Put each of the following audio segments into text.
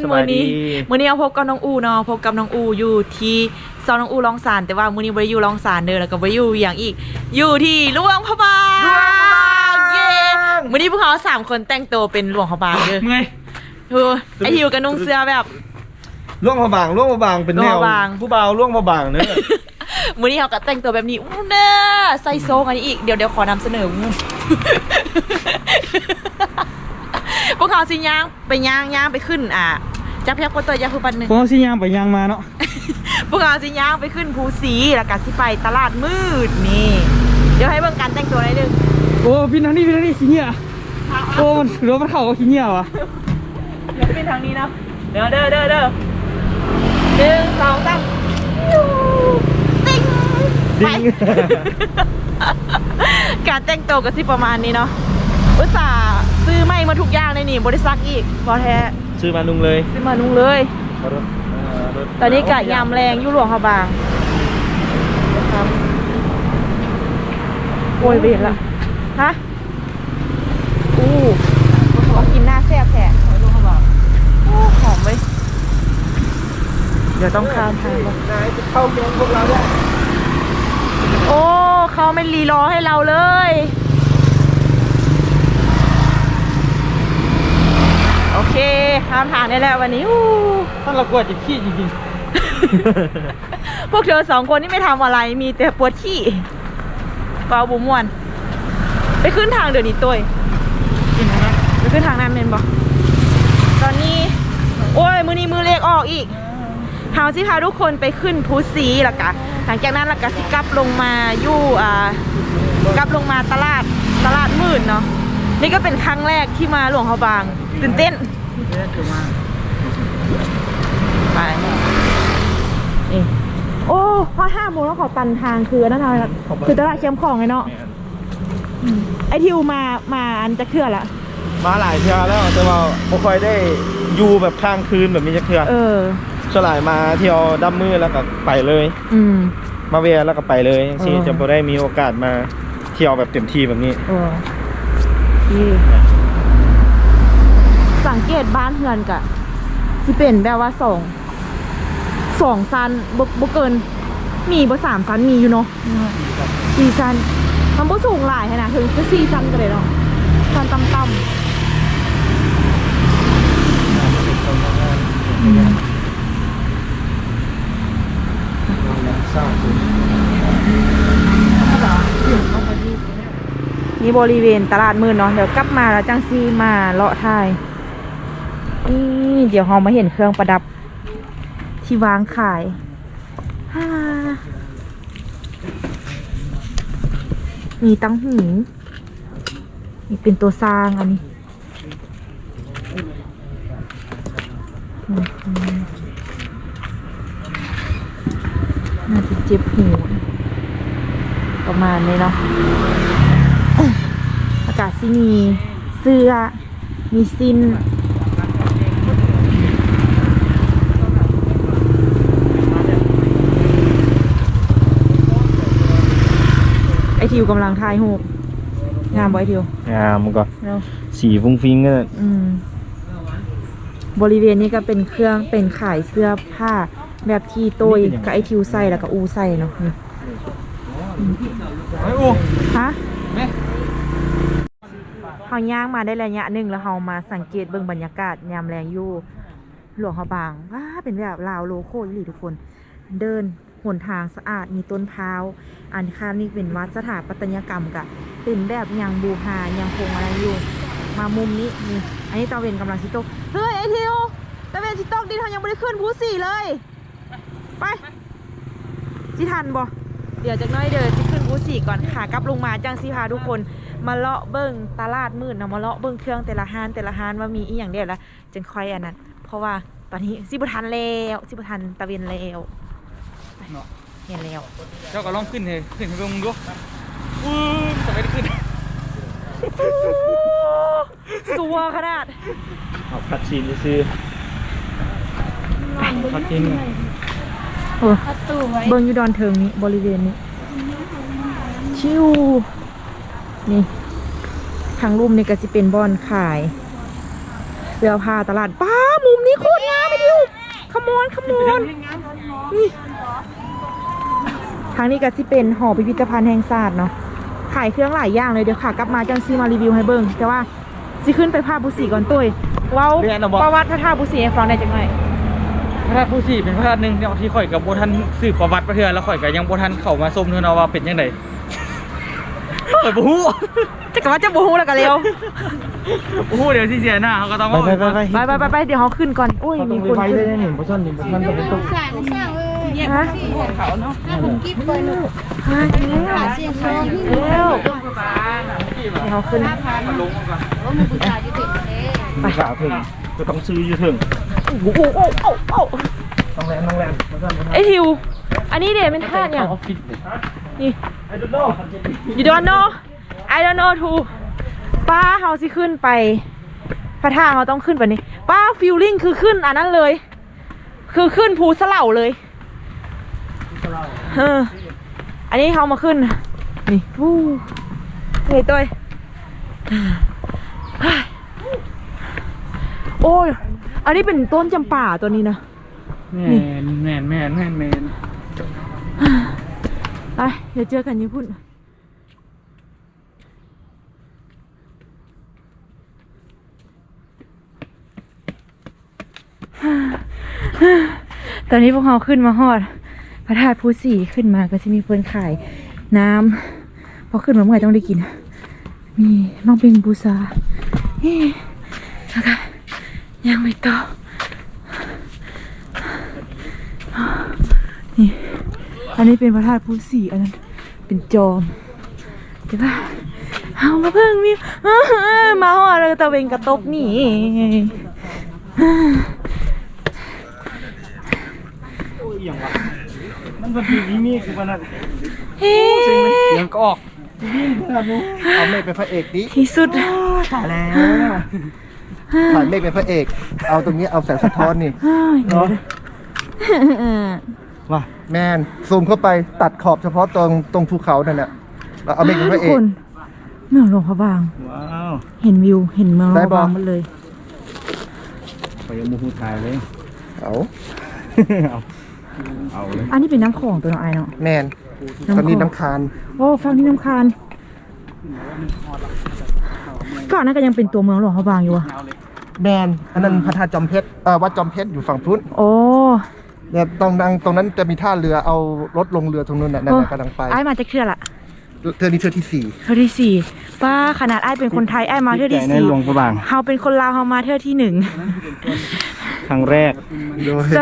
กคนสมื้บาอยดีนี้มื้อนี้เอาพบกับน้องอูเนาะพบกับน้องอูอยู่ที่ซอยน้องอูลองสารแต่ว่ามื้อนี้บ่ได้อยู่ลองสารเด้อแล้วก็บ่ได้อยู่อย่างอีก อยู่ที่หลวงพระบางเย้มื้อนี้พวกเขาสามคนแต่งตัวเป็นหลวงพระบางเด้อเมื่อยเออไอทิวกับนุ่งเสื้อแบบล่วงพระบางล่วงพระบางเป็นแนล่วงวพระบางผู้บ่าวล่วงพระบางเนื้อมื้อนี้เขาก็แต่งตัวแบบนี้อู้เน้อใส่โซงอันนี้อีกเดี๋ยวเดี๋ยวขอนำเสนอพวกเขาสิย่างไปย่างย่างไปขึ้นอะ จับแพกคนตัวยาคือปันหนึ่งพวกสิยางไปยางมาเนาะ พวกเราสิย่างไปขึ้นภูสีแล้วก็สิไปตลาดมืดนี่ เดี๋ยวให้เบิ่งการแต่งตัวหน่อยหนึงโอ้พี่ทางนี้พี่ทางนี้ขี้เหี้ยโอ้มันหรือว่ามันเข่ากับขี้เหี้ยวะเดี๋ยวเป็นทางนี้เนาะเด้อเด้อเด้อเด้อหนึ่งสองสามยูติ๊งไป ดิ้ง การแต่งตัวก็สิประมาณนี้เนาะอุตส่าห์ซื้อไม่มาทุกอย่างเลยนี่บริษัทอีกพอแท้ ชื่อมานุงเลยซื้อมานุ่งเลยรถเอ่อรถตอนนี้กะยามแรงอยุ่หลวงเขาบางนะครับโอ้ยเวรละฮะอู้เขากินหน้าแซ่บแท้โอ้หอมเว้ยเดี๋ยวต้องข้ามทางก่อนนายจะเข้าแกงพวกเราเนี่ยโอ้เขาไม่รีรอให้เราเลย โอเคข้ามทางได้แล้ววันนี้อู้ท่านเรากลัวจะขี้จริงพวกเธอสองคนนี่ไม่ทำอะไรมีแต่ปวดขี้เปล่าบุมวน ไปขึ้นทางเดี๋ยวนี้ตัวๆกินนะไปขึ้นทางนั้นเมนบอกตอนนี้ โอ้ย มือนี้มือเลขออกอีกเฮาสิพาทุกคนไปขึ้นภูสีแล้วกะ หลังจากนั้นแล้วก็สิกลับลงมาอยู่อ่ากลับลงมาตลาดตลาดมืดเนาะนี่ก็เป็นครั้งแรกที่มาหลวงเขาบาง ตื่นเต้น ไปนี่โอ้พอห้าโมงแล้วขอตันทางคืออันนั่นอะไรคือตลาดเชียมของไงเนาะอืมไอทิวมามาอันจะเคลื่อนละมาหลายเทื่อแล้วแต่ว่าบ่ค่อยได้อยู่แบบข้างคืนแบบนี้จะเทื่อเออ สลายมาเที่ยวดับมือแล้วก็ไปเลย อืม มาเวียแล้วก็ไปเลยจังซี่เออจะบ่ได้มีโอกาสมาเที่ยวแบบเต็มที่แบบนี้ เออนี่ สังเกตบ้านเฮือนกะสิเป็นแบบว่าสองสองซันบกบเกิน มีบ่สามซันมีอยู่เนาะสี่ซันมันบ่สูงหลายขนาดถึงจะสี่ซันกันเลยเนาะซันต่ำๆนี่บริเวณตลาดมืดเนาะเดี๋ยวกลับมาแล้วจังซีมาเลาะทาย นี่เดี๋ยวเรามาเห็นเครื่องประดับ ที่วางขายฮ่ามีตั้งหูมีเป็นตัวสร้างอันนี้น่าจะเจ็บหูประมาณนี้เนาะอากาศที่มีเสื้อ มีสิ้น ไอ ทิวกำลังทายหูปงามบ่ไอทิวงามก็เนาะสีฟุ้งฟิ้งก็อืมบริเวณนี้ก็เป็นเครื่องเป็นขายเสื้อผ้า แบบที่โต้ยกับไอทิวใส่แล้วก็อูใส่เนาะนี่ไอโอฮะแม่เฮาย่างมาได้ระยะหนึ่งแล้วเฮามาสังเกตเบิ่งบรรยากาศยามแรงอยู่หลวงพระบางว้าเป็นแบบลาวโลโก้อีหลีทุกคน เดิน หนทางสะอาดมีต้นพร้าว อันข้ามนี่เป็นวัดสถาปัตยกรรมกะเป็นแบบยังบูฮายังคงอะไรอยู่ มามุมนี้นี่อันนี้ตะเวนกำลังชิโตกเฮ้ยไอทิวตะเวนชิโตกดิเขายังไม่ได้ขึ้นภูสี่เลย ไปสิทันบ่เดี๋ยวจากน้อยเดินสิขึ้นภูสี่ก่อนขากลับลงมาจังสิพาทุกคนมาเลาะเบิ้งตลาดมืดนะมาเลาะเบิ้งเครื่องแต่ละห้านแต่ละห้านว่ามีอีหยังเดียวละจึงค่อยอันนั้น เพราะว่าตอนนี้สิบทันแล้วสิบทันตะเวนแล้ว ไปเห็นแล้วเจ้าก็ลองขึ้นเลยขึ้นให้เบิ่งมึงดูอื้อจะไม่ได้ขึ้นสัวขนาดเอาคัดซีนซื้อพักทิ้งโอ้เบิ้งอยู่ดอนเทิงนี้บริเวณนี้ ชิวนี่ทางรูมนี่ก็สิเป็นบอนขาย เสื้อผ้าตลาดป้ามุมนี้โคตรงามไปดิวขมอนขมอนนี่ทางนี้ก็สิเป็นหอพิพิธภัณฑ์แห่งศาสตร์เนาะขายเครื่องหลายอย่างเลยเดี๋ยวค่ะกลับมาจังซีมารีวิวให้เบิ่งแต่ว่าสิขึ้นไปภาพบุษีก่อนตุ้ยเว้าเรียนเอาบอกประวัติพระธาตุบุษีให้ฟังได้จังไงพระธาตุผู้สี่เป็นพระธาตุหนึ่งที่ข่อยกับโบทันสืบประวัติประเทือนแล้วข่อยกับยังโบทันเข้ามาชมเทือนเอาว่าเป็นยังไงข่อยบ่ฮู้จะกลับว่าจะบูฮูแล้วกันเร็วบ่ฮู้เดี๋ยวสิเสียหน้าเขาก็ต้องไปไปไปไปไปไปไปเดี๋ยวเขาขึ้นก่อนอุ้ยเขาต้มีองคนไปขึ้นได้หนึ่งเพราะฉะนั้นมันจะเป็นตุ๊กสางสร้างเอ้ ยฮะถ้าผมกิ๊บไปลูกฮะเร็วขาเสียงโซ่ที่เร็วเดี๋ยวเขาขึ้นว่ามันบูชาอยู่ถึงเลยภาษาถึงจะต้องซื้ออยู่ถึงโอ้โหโอ้โอ้โอ้ต้องแลนต้องแลนเพราะฉะนั้นไอทิว อันนี้เดเป็นท่าเนี่ยออฟฟิศนี่ไอ้ดุโน่ you don't know I don't know too ป้าเขาสิขึ้นไปพระธาตุเขาต้องขึ้นไปนี้ ป้าฟิลลิ่งคือขึ้นอันนั้นเลย คือขึ้นภูสะเหล่าเลย เอออันนี้เขามาขึ้น นี่วู้เหนื่อยตัวเองเฮ้ยโอ้ย อันนี้เป็นต้นจำป่าตัวนี้นะแมนแมนแมนแมนแมนไปเดี๋ยวเจอกันญี่ปุ่นตอนนี้พวกเราขึ้นมาฮอดพ ระธาตุภูสีขึ้นมาก็จะมีเพื่อนขายน้ำพอขึ้นมาเมื่อไหร่ต้องได้กิน มีมังเป็นบูซาแล้วก็ยังไม่ต่อนี่อันนี้เป็นพระธาตุภูสีอันนั้นเป็นจอมเดี๋ยวป่ะเอามาเพิ่งมีมาหัวเราตะเวงกระตกนี่มันเป็นปีนี้มีคือมันนั่นเฮ้ยังก็ออกเอาเมฆเป็นพระเอกดิที่สุดถ่ายแล้วถ่ายเมฆเป็นพระเอก เอาตรงนี้เอาแสงสะท้อนนี่เฮ้ยเดี๋ยวนะว่าแมนซูมเข้าไปตัดขอบเฉพาะตรงตรงภูเขานั่นแหละแล้วเอาเมฆเป็นพระกเอคกนเมืองหลวงพระบางว้าวเห็นวิวเห็นเมืองหลวงพระบางหมดเลยไปยังมูฮูถ่ายเลยเอาเอา เอาเลยอันนี้เป็นน้ำของตัวน้องไอายเนาะ แมนน้ำตอนนี้คลองน้ำคานโอ้ฟังที่น้ำคานฝั่งนั้นก็ยังเป็นตัวเมืองหลวงพระบางอยู่อะแมนอันนั้นพระธาตุจอมเพชรเอ่อวัดจอมเพชรอยู่ฝั่งพุ้นโอ้เนี่ยตรงนั้นตรงนั้นจะมีท่าเรือเอารถลงเรือตรงนู้นน่ะนั่นน่ะกำลังไปไอ้ายมาจากเทือละเทือนี้เทือที่สี่เทือที่สี่ป้าขนาดไอ้ายเป็นคนไทยไอ้ายมาเทือที่ในสี่หลวงพระบาง เฮาเป็นคนลาวเฮามาเทือที่หนึ่ง ครั้งแรก โดยส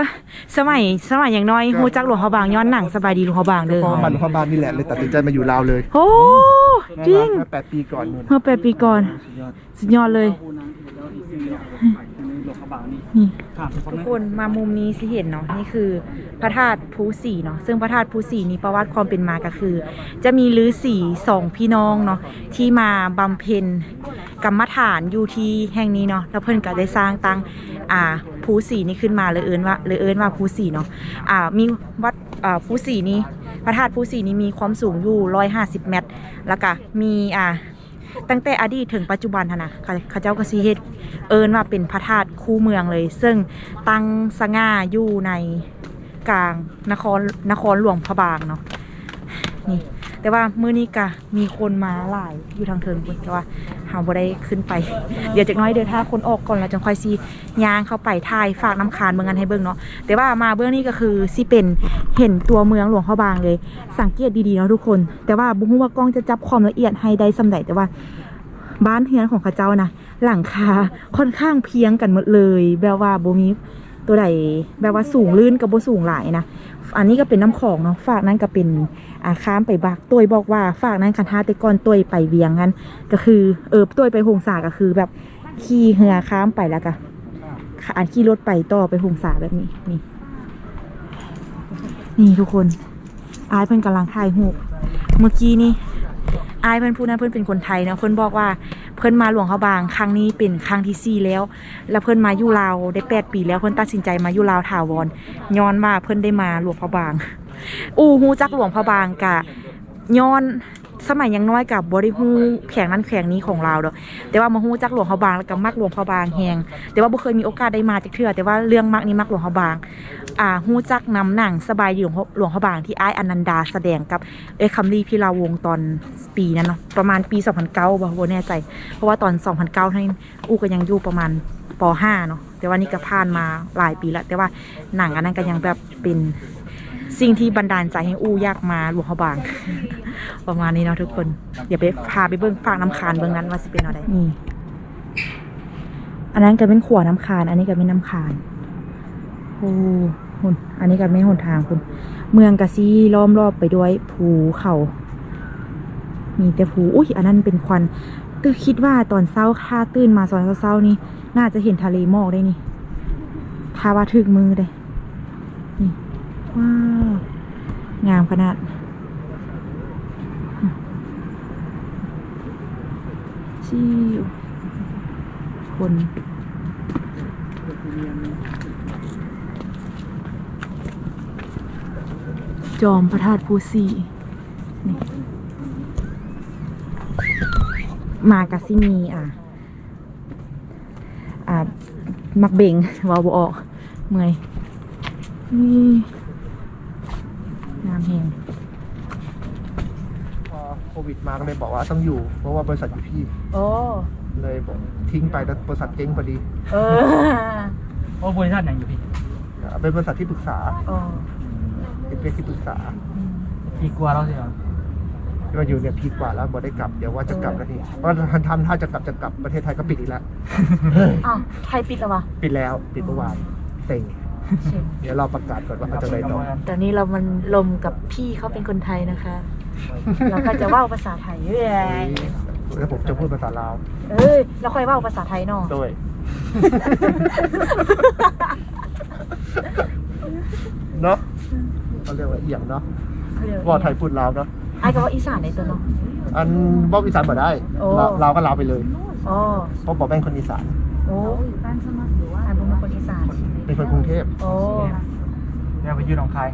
สมัยสมัยอย่างน้อยฮู้จักหลวงพระบางย้อนหนังสบายดีหลวงพระบางเด้อเพราะว่ามันพระบานนี่แหละเลยตัดสินใจมาอยู่ลาวเลยโอ้จริงเมื่อแปดปีก่อนนู่นเมื่อแปดปีก่อนสุดยอดเลยนี่ทุกคนมามุมนี้สิเห็นเนาะนี่คือพระธาตุภูสีเนาะซึ่งพระธาตุภูสีนี้ประวัติความเป็นมาก็คือ จะมีฤาษีสองพี่น้องเนาะที่มาบำเพ็ญกรรมฐานอยู่ที่แห่งนี้เนาะแล้วเพิ่นก็ได้สร้างตั้งอ่า ภูสีนี้ขึ้นมาเลยเอิ้นว่าเลยเอิ้นว่าภูสีเนาะอ่ามีวัดอ่าภูสีนี้พระธาตุภูสีนี้มีความสูงอยู่150เมตร แล้วก็มีอ่าตั้งแต่อดีตถึงปัจจุบันนะขาเขาเจ้าก็ซีเฮ็ดเอินว่าเป็นพระธาตุคู่เมืองเลย ซึ่งตั้งสง่าอยู่ในกลางนครนครหลวงพระบางเนาะนี่ แต่ว่ามื้อนี้กะมีคนมาหลายอยู่ทางเทิงพุ่นแต่ว่าเฮาบ่ได้ขึ้นไป เดี๋ยวจากน้อยเดี๋ยวถ้าคนออกก่อนแล้วจังค่อยสิย่างเข้าไปถ่ายฝากน้ำคานเมืองกันให้เบิ่งเนาะแต่ว่ามาเบื้องนี้ก็คือสิเป็นเห็นตัวเมืองหลวงพระบางเลย สังเกตดีๆเนาะทุกคน แต่ว่าบุ้งว่ากล้องจะจับความละเอียดให้ได้สำใดแต่ว่าบ้านเฮือนของข้าเจ้านะหลังคาค่อนข้างเพียงกันหมดเลยแบบว่าบ่มีตัวใดแบบว่าสูงลื่นกับบ่สูงหลายนะอันนี้ก็เป็นน้ำของเนาะฝากนั้นก็เป็น อาข้ามไปบักตัวบอกว่าฝากนั้นคันท่าแต่ก่อนตัวไปเวียงงั้น ก็คือเออตัวไปหงสาก็คือแบบขี่เรือข้ามไปแล้วก็อันขี่รถไปต่อไปหงสาแบบนี้นี่ นี่ทุกคนอายเพิ่อนกำลังถ่ายรูเมื่อกี้นี่อายเพื่อนพูดนะเพื่อนเป็นคนไทยนะเพื่อนบอกว่าเพื่อนมาหลวงเขาบางครั้งนี้เป็นครั้งที่สี่แล้ว แล้วเพื่อนมาอยู่ลาวได้แปดปีแล้วเพื่อนตัดสินใจมาอยู่ลาวถาวรย้อนว่าเพื่อนได้มาหลวงพระบาง อูฮู้จักหลวงพระบางกะย้อนสมัยยังน้อยกับบริฮูแข่งนั้นแข่งนี้ของเราวดอแต่ว่ามาฮูจักหลวงเขาบางแล้วก็มักหลวงเขาบางแฮงแต่ว่าบ่เคยมีโอกาสได้มาจักเทื่อแต่ว่าเรื่องมักนี่มักหลวงเขาบาง อ่าฮู้จักนำหนังสบายดีหลวงพ่หลวงเขาบางที่ไอ้อนันดาแสดงกับเอ้ยคำรีพิลาวงตอนปีนั้นเนาะประมาณปี 2009บ่บ่แน่ใจ เพราะว่าตอน 2009ท่านอู้ก็ยังอยู่ประมาณป .5 เนาะแต่ว่านี่ก็ผ่านมาหลายปีแล้วแต่ว่าหนังอันนั้นก็ยังแบบเป็น สิ่งที่บันดาลใจให้อู้อยากมาหลวงเขาบาง ประมาณนี้เนาะทุกคนเดี๋ยวไปพาไปเบิ้งฝากน้ำคานเบิ้งนั้นว่าสิเป็นอะไรนี่อันนั้นก็เป็นขวาน้ำคาน อันนี้ก็เป็นน้ำคานโอ้หุ่นอันนี้ก็ไม่หนทางคุณ เมืองกะซี่ล้อมรอบไปด้วยภูเขามีแต่ภูอุ้ยอันนั้นเป็นควันตื่คิดว่าตอนเช้าค่าตื่นมาตอนเช้าๆนี่ น่าจะเห็นทะเลหมอกได้นี่พาว่าถึกมือได้ ว้าว งามขนาดชิวคนจอมพระธาตุภูสีนี่มากะซิมีอะ อ่ามักเบ่งวาวบออกเมื่อยนี่งามแหง พอโค วิดมาก็เลยบอกว่าต้องอยู่ เพราะว่าบริษัทอยู่ที่ โอ้เลยบอกทิ้งไปแล้วบริษัทเจ๊งพอดีเออโอ้บริษัทไหนอยู่พี่เป็นบริษัทที่ปรึกษาโอ้เป็นเพื่อนที่ปรึกษาพี่กลัวเราสิเหรอที่มาอยู่เนี่ยพีคกว่าแล้วบอได้กลับเดี๋ยวว่าจะกลับแล้วนี่เพราะทันทำถ้าจะกลับจะกลับประเทศไทยก็ปิดอีกแล้วอ้าวไทยปิดแล้ววะปิดแล้วปิดเมื่อวานเต็งเดี๋ยวเราประกาศก่อนว่าเขาจะไปต่อตอนนี้เรามันลมกับพี่เขาเป็นคนไทยนะคะ เราก็จะเว่าภาษาไทยเรื่อยแล้วผมจะพูดภาษาลาวเอ้ยเราค่อยเว่าภาษาไทยเนาะด้วยเนาะเขาเรียกว่าเอี่ยงเนาะว่าไทยพูดลาวเนาะไอ้ก็ว่าอีสานในตัวเนาะอันบอกอีสานบ่ได้โอ้ลาวลาวก็ลาวไปเลยอ๋อเพราะบอกแม่งคนอีสานโอ้บ้านสมัครหรือว่าอ่านเป็นคนอีสานเป็นคนกรุงเทพโอ้เดี๋ยวไปยืนหนองคา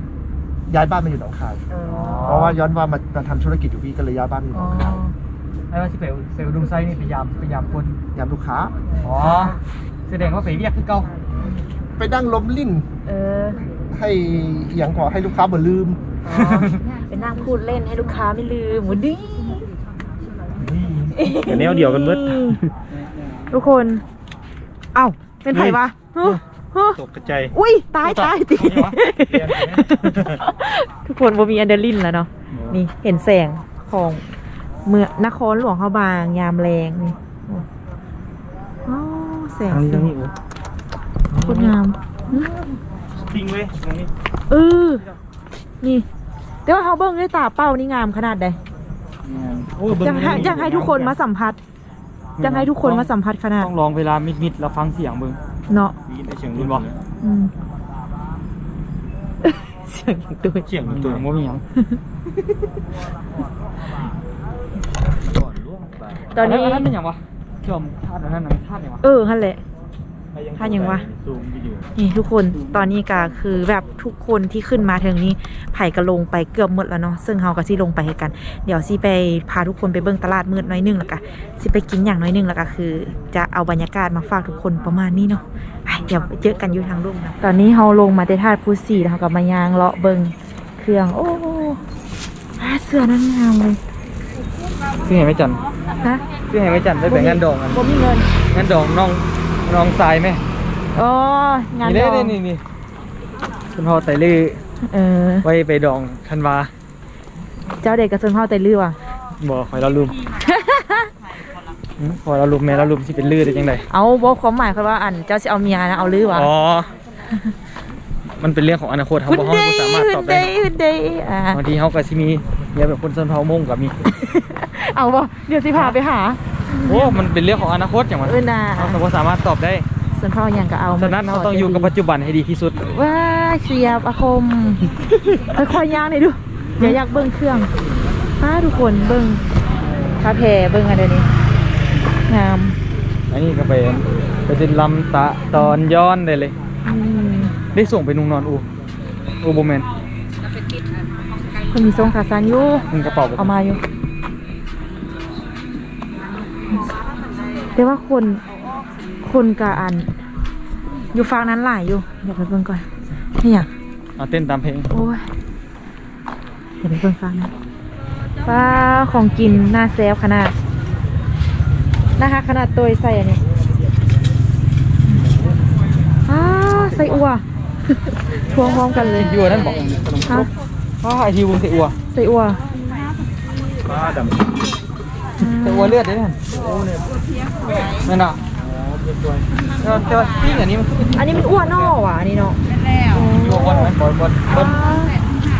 ยย้ายบ้านมาอยู่หนองคาย เออเพราะว่าย้อนว่ามามาทำธุรกิจอยู่พี่ก็เลยย้ายบ้านมาอยู่หอ๋นอองคายไม่ว่าสิไปเซลล์ดุมไซนี่พยายามพยายามคนยามลูกค้า อ๋อแสดงว่าไปเรียกคือเก่าไปนั่งล้มลิ้นเออให้อหย่างขอให้ลูกค้าบ่ลืม อ๋อเป็นนั่งพูดเล่นให้ลูกค้าไม่ลืมหมูดี้เดี๋ยวแนวเดียวกันเบิด ทุกคน เอ้า เป็นไผวะฮะ ฮะตกกระจาย อุ้ยตายตายติเอาไงวะเรียนไหมทุกคนบ่มีอันเดอร์ลินแล้วเนาะนี่เห็นแสงของเมืองนครหลวงเขาบางยามแรงนี่อ๋อแสงทางนี้สีทางนี้โอ้โคตรงามอืมจริงเว้ยตรงนี้เออ นี่ แต่ว่าเขาเบิ้งด้วยตาเป้านี่งามขนาดใดโอ้เบิ่งอยากให้อยากให้ทุกคนมาสัมผัสอยากให้ทุกคนมาสัมผัสขนาด ต้องลองเวลามิดๆแล้วฟังเสียงเบิ่ง เนาะวีนไอเสียงเห็รุ่นนบ่บ่อืม เสียงอย่างตัวเสียงตัตัววบ่มีหยังตอนนี้อันั้นเป็นหยังวะจอมธาตุอันนั้นน่ะธาตุหยังวะ เออฮั่นแหละ ถ้ายังวะซูมวิดีโอนี่ทุกคนตอนนี้ก็คือแบบทุกคนที่ขึ้นมาถึงนี้ไผ่ก็ลงไปเกือบหมดแล้วเนาะซึ่งเฮาก็สิลงไปให้กัน เดี๋ยวสิไปพาทุกคนไปเบิ่งตลาดมืดหน้อยหนึงแล้วก็สิไปกินอย่างน้อยหนึงแล้วก็คือ จะเอาบรรยากาศมาฝากทุกคนประมาณนี้เนาะไปเดี๋ยวไปเจอกันอยู่ทางลุ่มนะตอนนี้เฮาลงมาที่ธาตุพุสีแล้วเฮาก็มายางเลาะเบิ่งเครื่องโอ้อ่าเสื้อนั้นงามเลยซื้อให้แม่จันฮะซื้อให้แม่จันได้ไปงานดองกันบ่มีเงินงานดองน้อง น้องทรายไหมอ๋องานนี่ดเด้องนี่นี่คุณพ่อไตลือเออ ไว้ไปดองธันวาเจ้าเด็กกระสุนเฮาแต่ลือว่ะบ่คอยเราลุมหืมพอเราลุมแม่เราลุมสิเป็นลือได้จังไดเอาบอกความหมายคือว่าอันเจ้าสิเอาเมียนะเอาลือวะอ๋อ มันเป็นเรื่องของอนาคตครับคุณเพราะเดเขาบ่สามารถตอบคุณเดได้คุณเดอ่าบางทีเขาก็สิมีเมียแบบคนชนเผ่ามงกับมีเอาบ่เดี๋ยวสิพาไปหา โอ้มันเป็นเรื่องของอนาคตอย่างมันเออน่าเขาก็บ่สามารถตอบได้ส่วนพ่อยังก็เอาฉะนั้นเราต้องอยู่กับปัจจุบันให้ดีที่สุด ว้าเชียบอาคมค่อยๆย่างหน่อยดูเดี๋ยวอยากเบิ้งเครื่องป้าทุกคนเบิ้งคาแพเบิ้งอันเดี๋ยวนี้งาม อันนี้ก็ไปไปเป็นลำตะตอนย้อนได้เลยอืมได้ส่งไปนุ่งนอนอูอูโบแมนคนมีทรงขาสั้นอยู่มึงกระเป๋าบ่เอามาอยู่ แต่ว่าคน คนกะอัน อยู่ฝั่งนั้นหลายอยู่ เดี๋ยวไปเบิ่งก่อนนี่อย่างเอาเต้นตามเพลง โอ้ย เดี๋ยวไปเบิ่งฝั่งนั้นป้าของกินหน้าแซฟขนาด นะคะ ขนาดตัวใส่อันนี้อ้าใส่อัวทวงพร้อมกันเลยอยู่นั่นบอกฮะอ๋อไอทีวงเตอัวใส่อัว ป้าดำ เตอัวเลือดได้ไหมนั่นอะแต่ว่าแต่ว่าปิ้งอันนี้มันคืออันนี้มันอ้วนนอว่ะอันนี้เนาะอยู่บนไหมบนบนบน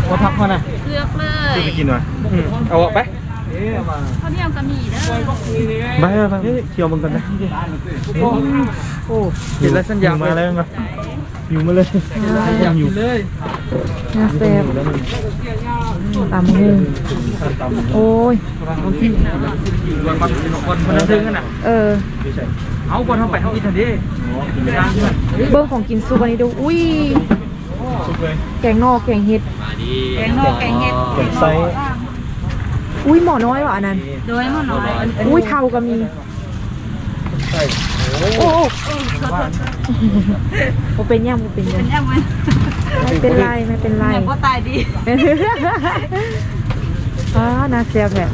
บนพักมันอะเลือกเลยซื้อไปกินหน่อยอืมเอาออกไปเขาเที่ยวกระมี่เด้อไปไปไปเคี่ยวมันกันนะโอ้โอ้เห็นแล้วสัญญามาแล้วมั้ยอยู่มาเลยอยากอยู่เลยห น้าแซฟตำหูตำโอ้ยบางทีบางคนคนนั้นถึงกันอะเออไม่ใช่เอาบอลเข้าไปเข้าอีทันดีเบิ้งของกินซุปอันนี้ดูอุ้ยซุปเลยแกงนอกแกงเห็ดแกงนอกแกงเห็ดเก็บไซส์อุ้ยหมอน้อยว่ะอันนั้นโดยมันน้อยอุ้ยเทาก็มีไส้ โอ้โอ้โอ้เป็นยังบ่เป็นยังเป็นยังไงไม่เป็นไรไม่เป็นไร ยังก็ตายดีอ๋อน่าแซ่บแหละ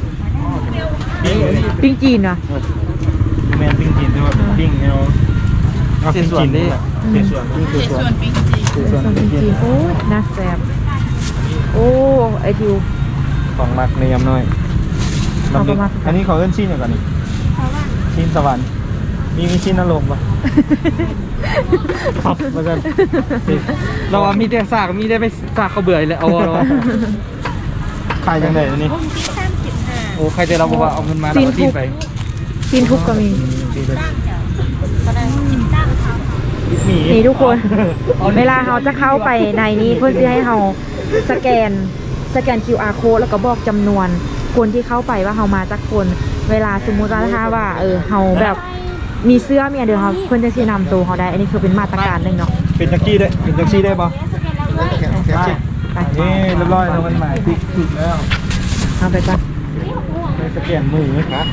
ปิ้งอันนี้ปิ้งจีนว่ะแมนปิ้งกินแต่ว่าปิ้งเอาเอาปิ้งกินนี่เศษส่วนปิ้งเศษส่วนปิ้งจีเศษเป็นส่วนส่วนปิ้ปิ้งงกิจีนนโอ้ยน่าแซ่บโอ้ไอทิว ของมักในยำน้อยเอาประมาณ อันนี้ขอเอิ้นชิ้นอย่างก่อนนี่ชิ้นสวรรค์ มีมีชิ้นนรกปะครับมากันเราเอามีแต่สากมีได้ไปสากเขาเบื่อเลยเอาเอาขายจังไดอันนี้โอ้ใครจะเราบอกว่าเอาเงินมาเราตีไปจีนทุกก็มีหมีนี่ทุกคน เวลาเราจะเข้าไปในนี้เพื่อที่ให้เราสแกนสแกน QR code แล้วก็บอกจำนวนคนที่เข้าไปว่าเรามาจากคน เวลาสมมุติว่าถ้าว่า เออเราแบบ มีเสื้อมีอะไรเดียวเขาเพื่อนจะชี้นำตัวเขาได้ อันนี้คือเป็นมาตรการหนึ่งเนาะเป็นแท็กซี่ได้เป็นแท็กซี่ได้ปะไปไปนี่เรียบร้อยแล้วมันหมายติ๊กถูกแล้วเอาไปก่อนไปสแกนมือนะ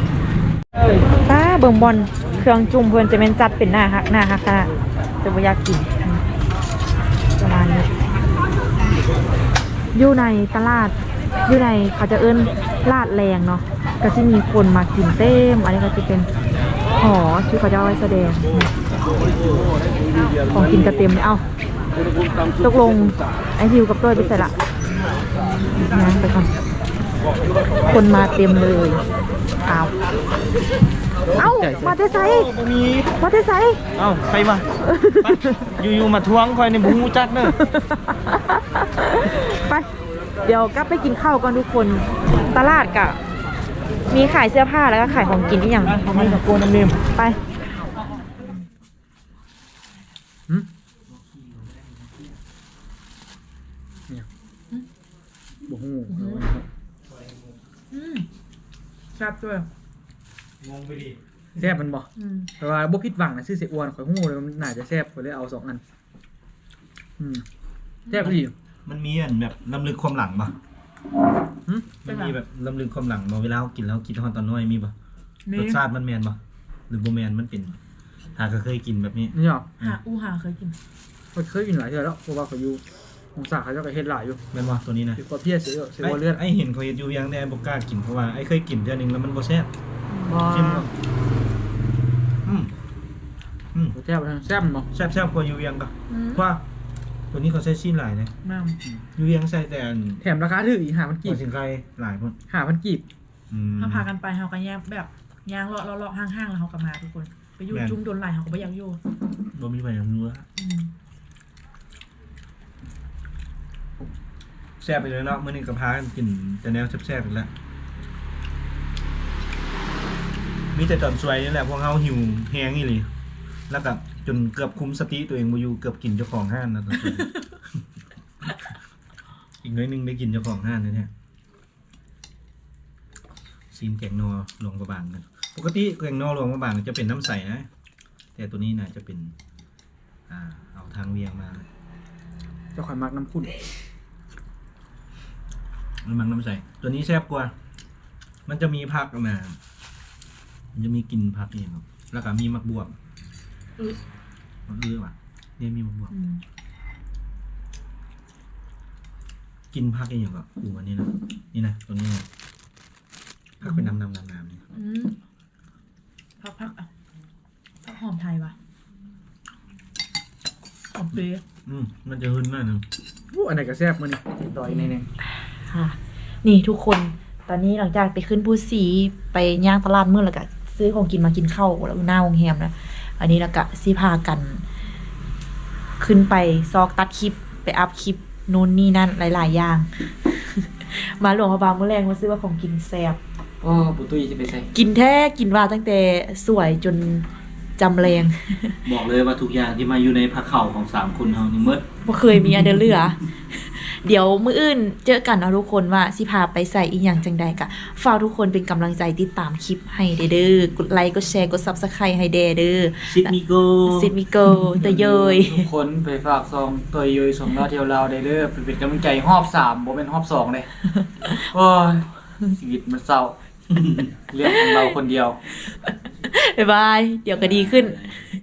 ป้าเบิ่งบอลเครื่องจุ่มเพื่อนจะเป็นจัดเป็นหน้าฮักหน้าฮักขนาดจะบ่อยากกินอืมประมาณนี้อยู่ในตลาดอยู่ในเขาจะเอิ้นลาดแรงเนาะก็จะมีคนมากินเต็ม อันนี้ก็จะเป็น หอที่เขาจะเอาไว้แสดง ของกินกระเต็มเลยเอ้าตกลงไอฮิวกับต้อยไปใส่ละงั้นไปก่อนคนมาเต็มเลยอ้าวเอ้ามาเตไซมีมาเตไซเอ้าใครมาไปอยู่ๆมาทวงคอยในบุ้งจักเนอะไป เดี๋ยวกลับไปกินข้าวก่อนทุกคน ตลาดกะ มีขายเสื้อผ้าแล้วก็ขายของกินอีกอย่างทำไมตะโกนน้ำนิ่มไปโอ้โหชอบด้วยงงไปดิแซ่บมันบ่แต่ว่าบ่ผิดหวังนะชื่อเสียอ้วนข่อยหู้เลยมันน่าจะแซ่บข่อยเลยเอาสองอัน อืมแซ่บดีมันมีอันแบบลำลึกความหลังปะ หึมันมีแบบลำลึกความหลังมาเวลาเรากินแล้วกินทอนตอนน้อยมีปะมีรสชาติมันแมนปะหรือโบแมนมันเป็นหากก็เคยกินแบบนี้ นี่หรอหาอูหาเคยกินข่อยเคยกินหลายเทื่อแล้วเพราะว่าเขาอยู่ของสาเขาเจ้าก็เฮ็ดหลายอยู่แมนวะตัวนี้นะคือกว่าเพี้ยเสียเสียไอ้ว่าเลือดไอ้เห็นเขาเห็นอยู่อยังแต่ไอ้บกล้ากินเพราะว่าไอ้เคยกินเทื่อนึงแล้วมันโบแซ่บบ่ชิมก่อนอืมอืมแซ่บทั้งแซ่บมันบ่แซ่บแซ่บกว่าอยู่อยังก็เพราะว่า ตัวนี้เขาใช้ชิ้นหลายนะแม่งอยู่อยังใส่แต่อันแถมราคาถืออีกหาพันกีกีบบสินไก่หลายพนหาพันกีบอืม ถ้าพากันไปเฮากันแยกแบบยางเลาะเลาะเลาะห้างๆแล้วเฮากลับมาทุกคน ไปอยู่แม่น จุ่มโดนไหลเฮาก็บ่อยากอยู่บ่มีไปอย่างนู้นอืมแซ่บไปเลยเนาะมื้อนี้ก็พากันกินแต่แนวแซ่บๆอีกแล้วมีแต่ตอนสวยนี่แหละพวกเขาหิวแฮงอีหลีแล้วก็ จนเกือบคุมสติตัวเองมาอยู่เกือบกินเจ้าของห้านนะตอนสวยอีกน้อยหนึงได้กินเจ้าของห้านนะเนี่ยซีมแกงนอหลวงประบางกันปกติแกงนอหลวงประบางจะเป็นน้ำใสนะ แต่ตัวนี้น่าจะเป็น อ่า เอาทางเวียงมาเจะข่อยมักน้ำขุ่นน้ำมันน้ำใสตัวนี้แซ่บกว่า มันจะมีผักออกมามันจะมีกลิ่นผักนี่ครับแล้วก็มีมักบวบอือ มักอื้อว่ะเนี่ยมีมักบวบอืมกินผักอหย่างก็อูอันนี้นะนี่นะตัวนี้นะผักเป็นน้ำน้ำน้ำน้ำนี่อืมพักพักอะพักหอมไทยวะหอมเปรี้ยวอืมมันจะหึนหน่อยหนึงอู้อันไหนก็แซ่บมื้อนี้ต่อยในนึงค่ะ นี่ทุกคนตอนนี้หลังจากไปขึ้นภูสีไปย่างตลาดมืดแล้วก็ซื้อของกินมากินข้าวแล้วหน้าโรงแรมนะ อันนี้แล้วก็สิพากัน ขึ้นไปซอกตัดคลิปไปอัพคลิปนู่นนี่นั่นหลายๆอย่าง มาหลวงพระบางเมื่อแรงมาซื้อว่าของกินแซ่บโอ้ปุตุยสิไปใส่กินแท้กินว่าตั้งแต่สวยจนจำแรง บอกเลยว่าทุกอย่างที่มาอยู่ในผักเข่าของสามคนเฮานี่หมดบ่เคยมีอันเดอเหลือ เดี๋ยวมื้ออื่นเจอกันเนาะทุกคนว่าสิพาไปใส่อีหยังจังใดกะฝากทุกคนเป็นกำลังใจติดตามคลิปให้เด้อเด้อกดไลค์กดแชร์กด Subscribe ให้เด้อเด้อซิดมิโกซิดมิโกเตยเยยทุกคนไปฝากซองตัวยยสมราวเที่ยวลาวได้เด้อเป็นเป็นกำลังใจรอบสามบ่เป็นรอบสองเลยโอ้ยชีวิตมันเศร้าเรื่องของเราคนเดียวบ๊ายบาย เดี๋ยวก็ดีขึ้นบ